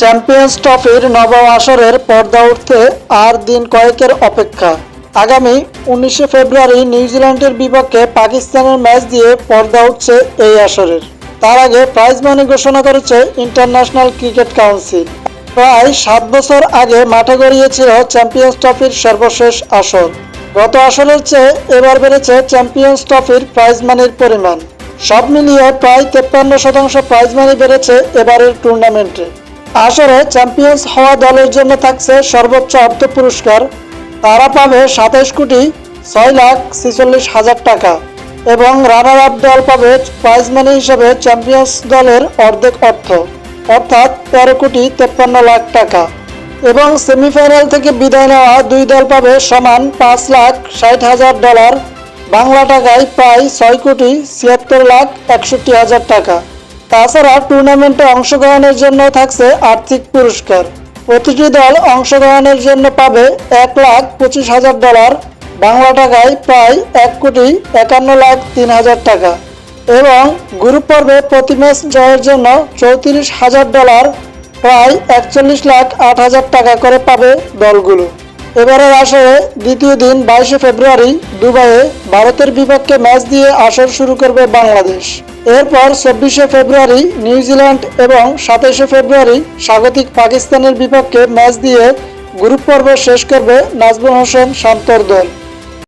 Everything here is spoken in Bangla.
চ্যাম্পিয়ন্স ট্রফির নবম আসরের পর্দা উঠতে আর দিন কয়েকের অপেক্ষা। আগামী উনিশে ফেব্রুয়ারি নিউজিল্যান্ডের বিপক্ষে পাকিস্তানের ম্যাচ দিয়ে পর্দা উঠছে এই আসরের। তার আগে প্রাইজ মানি ঘোষণা করেছে ইন্টারন্যাশনাল ক্রিকেট কাউন্সিল। প্রায় সাত বছর আগে মাঠে গড়িয়েছিল চ্যাম্পিয়ন্স ট্রফির সর্বশেষ আসর। গত আসরের চেয়ে এবার বেড়েছে চ্যাম্পিয়ন্স ট্রফির প্রাইজ মানির পরিমাণ। সব মিলিয়ে প্রায় তেপ্পান্ন শতাংশ প্রাইজ মানি বেড়েছে এবারের টুর্নামেন্টে। আসরে চ্যাম্পিয়ন্স হওয়া দলের জন্য থাকছে সর্বোচ্চ অর্থ পুরস্কার। তারা পাবে সাতাইশ কোটি ছয় লাখ ছেচল্লিশ হাজার টাকা এবং রানার আপ দল পাবে প্রাইজ মানি হিসেবে চ্যাম্পিয়ন্স দলের অর্ধেক অর্থ, অর্থাৎ তেরো কোটি তেপ্পান্ন লাখ টাকা। এবং সেমিফাইনাল থেকে বিদায় নেওয়া দুই দল পাবে সমান পাঁচ লাখ ষাট হাজার ডলার বাংলা টাকায় প্রায় ছয় কোটি ছিয়াত্তর লাখ একষট্টি হাজার টাকা। তাছাড়া টুর্নামেন্টে অংশগ্রহণের জন্য থাকছে আর্থিক পুরস্কার। প্রতিটি দল অংশগ্রহণের জন্য পাবে এক লাখ পঁচিশ হাজার ডলার, বাংলা টাকায় প্রায় এক কোটি একান্ন লাখ তিন হাজার টাকা। এবং গ্রুপ পর্বে প্রতি ম্যাচ জয়ের জন্য চৌত্রিশ হাজার ডলার, প্রায় একচল্লিশ লাখ আট হাজার টাকা করে পাবে দলগুলো। এবারের আসরে দ্বিতীয় দিন বাইশে ফেব্রুয়ারি দুবাইয়ে ভারতের বিপক্ষে ম্যাচ দিয়ে আসর শুরু করবে বাংলাদেশ। এরপর চব্বিশে ফেব্রুয়ারি নিউজিল্যান্ড এবং সাতাইশে ফেব্রুয়ারি স্বাগতিক পাকিস্তানের বিপক্ষে ম্যাচ দিয়ে গ্রুপ পর্ব শেষ করবে নাজমুল হোসেন শান্তর দল।